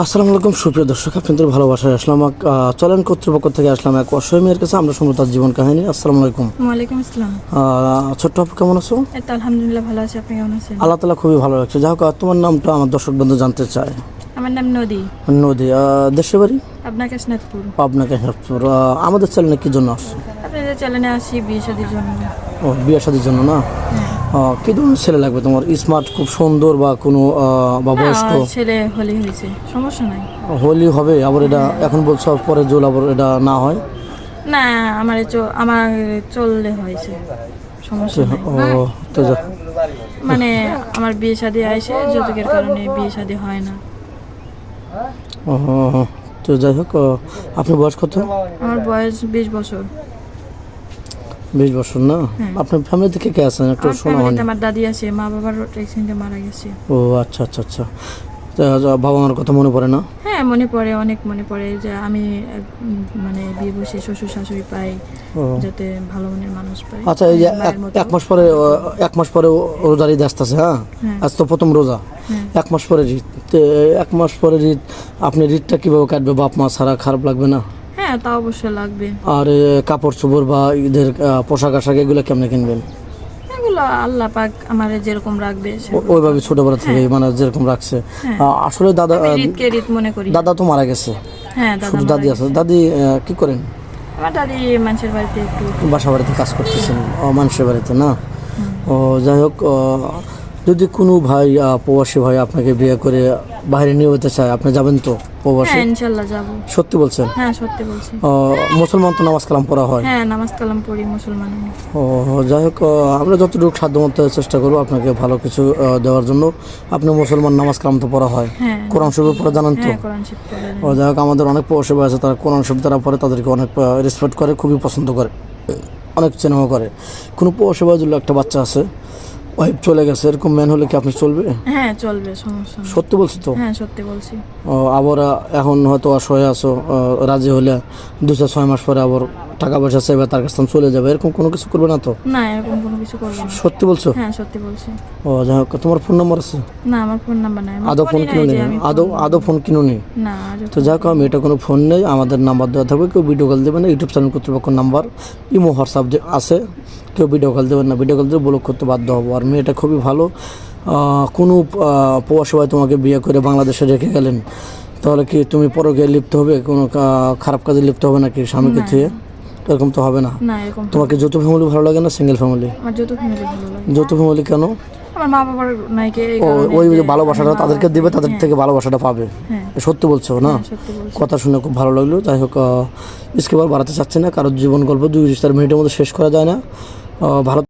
আসসালামু আলাইকুম সুপ্রিয় দর্শক আপনাদের ভালোবাসায় আসলাম চলেন কর্তৃপক্ষ থেকে আসলাম এক অসহায় মেয়ের কাছে। আমরা শুনব তার জীবন কাহিনী। আসসালামু আলাইকুম। ওয়ালাইকুম আসসালাম। ছোট্ট আপু কেমন আছো? আলহামদুলিল্লাহ ভালো আছি। আপনি কেমন আছেন? আল্লাহ তালা খুবই ভালো লাগছে যাই হোক তোমার নামটা আমার দর্শক বন্ধু জানতে চায়। আমার নাম নদী। নদী দেশের বাড়ি? কাশনাথপুর। আমাদের চ্যানেলে কি জন্য আসছো? আপনাদের চ্যানেলে আসি বিয়ে শাদির জন্য। ও বিয়ে শাদির জন্য না? আহ, কি ধরনের ছেলে লাগবে তোমার? স্মার্ট খুব সুন্দর বা কোনো বা বয়স্ক? ছেলে হলি হয়েছে। সমস্যা নাই। হোলি হবে আবার এটা এখন বলছো পরে জোল আবার এটা না হয়? না আমার আমার চললে হয়েছে। সমস্যা ও তো মানে আমার বিয়ে শাদি আইসে যৌতুকের কারণে বিয়ে শাদি হয় না। ও, তো যাই হোক আপনার বয়স কত? আমার বয়স বিশ বছর। বিশ বছর না? আপনার ফ্যামিলি থেকে কে আছেন? একটু শোনা হয়নি। আমার দাদি আছে মা বাবার অ্যাক্সিডেন্টে মারা গেছে। ও আচ্ছা আচ্ছা আচ্ছা। বাবা মার কথা মনে পড়ে না? হ্যাঁ মনে পড়ে অনেক মনে পড়ে। যে আমি মানে বিয়ে বসে শ্বশুর শাশুড়ি পাই যাতে ভালো মনের মানুষ পাই। আচ্ছা এই এক- এক মাস পরে এক মাস পরে রোজার ঈদ আসতেছে হ্যাঁ? হ্যাঁ। আজ তো প্রথম রোজা। হ্যাঁ। এক মাস পরে ঈদ এক মাস পরে ঈদ আপনি ঈদটা কীভাবে কাটবে? বাপ মা ছাড়া খারাপ লাগবে না? হ্যাঁ তা অবশ্যই লাগবে। আর কাপড় চোপড় বা ঈদের পোশাক আশাক এগুলো কেমনে কিনবেন? এগুলো আল্লাহ পাক আমার যেরকম রাখবে ওইভাবে ছোটবেলা থেকে মানে যেরকম রাখছে। হ্যাঁ। আসলে দাদা মনে করি। দাদা তো মারা গেছে। হ্যাঁ দাদা শুধু দাদি আছে। দাদি কি করেন? আমার দাদি মানুষের বাড়িতে একটু বাসা বাড়িতে কাজ করতেছেন। ও মানুষের বাড়িতে না? ও যাই হোক যদি কোনো ভাই প্রবাসী ভাই আপনাকে বিয়ে করে বাইরে নিয়ে যেতে চায় আপনি যাবেন তো? প্রবাসী হ্যাঁ ইনশাল্লাহ যাব। সত্যি বলছেন? হ্যাঁ সত্যি বলছি মুসলমান তো নামাজ কালাম পড়া হয়? হ্যাঁ নামাজ কালাম পড়ি মুসলমান ও যাই হোক আমরা যতটুকু সাধ্যমতো চেষ্টা করব আপনাকে ভালো কিছু দেওয়ার জন্য। আপনি মুসলমান নামাজ কালাম তো পড়া হয়? হ্যাঁ কোরআন শরীফ পড়ে জানান তো? হ্যাঁ ও যাই হোক আমাদের অনেক প্রবাসী আছে তারা কোরআন শরীফ তারা পড়ে তাদেরকে অনেক রেসপেক্ট করে খুবই পছন্দ করে। অনেক চেনাও করে। কোনো প্রবাসী একটা বাচ্চা আছে ওয়াইফ চলে গেছে এরকম ম্যান হলে কি আপনি চলবে? হ্যাঁ চলবে সমস্যা নেই। সত্যি বলছি তো? হ্যাঁ সত্যি বলছি। ও, আবার এখন হয়তো অসহায় আছো রাজি হলে দু চার ছয় মাস পরে আবার টাকা পয়সা চাইবে তার কাছে চলে যাবে এরকম কোনো কিছু করবে না তো? না এরকম কোনো কিছু করব না। সত্যি বলছো? হ্যাঁ সত্যি বলছি। ও যাই হোক তোমার ফোন নম্বর আছে? না আমার ফোন নাম্বার নাই। আমি আদৌ ফোন ফোনই কিনো নাই যে আমি আদৌ আদৌ ফোন কিনো নেই না তো যাই হোক আমি এটা কোনো ফোন নেই আমাদের নাম্বার দেওয়া থাকবে কেউ ভিডিও কল দেবেন না ইউটিউব চ্যানেল কর্তৃপক্ষের নাম্বার ইমো হোয়াটসঅ্যাপ যে আছে কেউ ভিডিও কল দেবেন না ভিডিও কল দিয়ে ব্লক করতে বাধ্য হব আর মেয়েটা খুবই ভালো। কোনো প্রবাসী তোমাকে বিয়ে করে বাংলাদেশে রেখে গেলেন তাহলে কি তুমি পরকে লিপ্ত হবে? কোনো খারাপ কাজে লিপ্ত হবে নাকি স্বামীকে থুয়ে এরকম তো হবে না। তোমাকে যৌথ ফ্যামিলি ভালো লাগে না সিঙ্গেল ফ্যামিলি যৌথ ফ্যামিলি কেন? আমার মা বাবার নাইকে এই ও কারণে ওই যে ভালোবাসাটা তাদেরকে দিবে তাদের থেকে ভালোবাসাটা পাবে। হ্যাঁ। সত্যি বলছো না? কথা শুনে খুব ভালো লাগল। যাই হোক স্কেবার বাড়াতে চাচ্ছি না কারোর জীবন গল্প দুই চার মিনিটের মধ্যে শেষ করা যায় না। ভালো